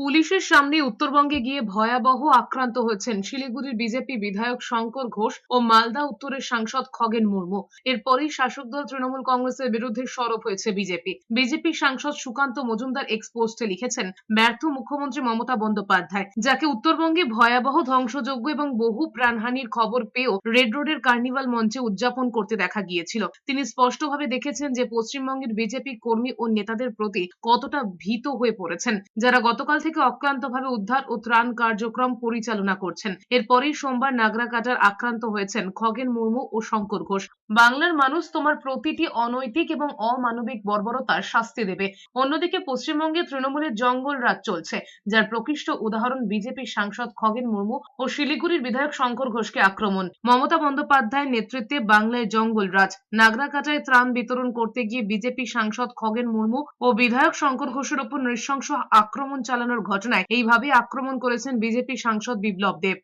পুলিশের সামনে উত্তরবঙ্গে গিয়ে ভয়াবহ আক্রান্ত হয়েছেন শিলিগুড়ির বিজেপি বিধায়ক শঙ্কর ঘোষ ও মালদা উত্তরের সাংসদ খগেন মুর্মু। এরপরই শাসক দল তৃণমূল কংগ্রেসের বিরুদ্ধে সরব হয়েছে বিজেপি। বিজেপি সাংসদ সুকান্ত মজুমদার এক্স পোস্টে লিখেছেন, ব্যর্থ মুখ্যমন্ত্রী মমতা বন্দ্যোপাধ্যায়, যাকে উত্তরবঙ্গে ভয়াবহ ধ্বংসযজ্ঞ এবং বহু প্রাণহানির খবর পেয়েও রেড রোডের কার্নিভাল মঞ্চে উদযাপন করতে দেখা গিয়েছিল। তিনি স্পষ্টভাবে দেখেছেন যে পশ্চিমবঙ্গের বিজেপি কর্মী ও নেতাদের প্রতি কতটা ভীত হয়ে পড়েছেন। যারা গতকাল থেকে অক্লান্তভাবে উদ্ধার ও ত্রাণ কার্যক্রম পরিচালনা করছেন। এরপরই সোমবার নাগরাকাটার আক্রান্ত হয়েছেন খগেন মুর্মু ও শঙ্কর ঘোষ। বাংলার মানুষ তোমার প্রতিটি অনৈতিক এবং অমানবিক বর্বরতার শাস্তি দেবে। অন্যদিকে পশ্চিমবঙ্গে তৃণমূলের জঙ্গল রাজ চলছে, যার প্রকৃষ্ট উদাহরণ বিজেপি সাংসদ খগেন মুর্মু ও শিলিগুড়ির বিধায়ক শঙ্কর ঘোষকে আক্রমণ। মমতা বন্দ্যোপাধ্যায়ের নেতৃত্বে বাংলায় জঙ্গল রাজ। নাগরাকাটায় ত্রাণ বিতরণ করতে গিয়ে বিজেপি সাংসদ খগেন মুর্মু ও বিধায়ক শঙ্কর ঘোষের উপর নৃশংস আক্রমণ চালানোর ঘটনায় এইভাবে আক্রমণ করেছেন বিজেপি সাংসদ বিপ্লব দেব।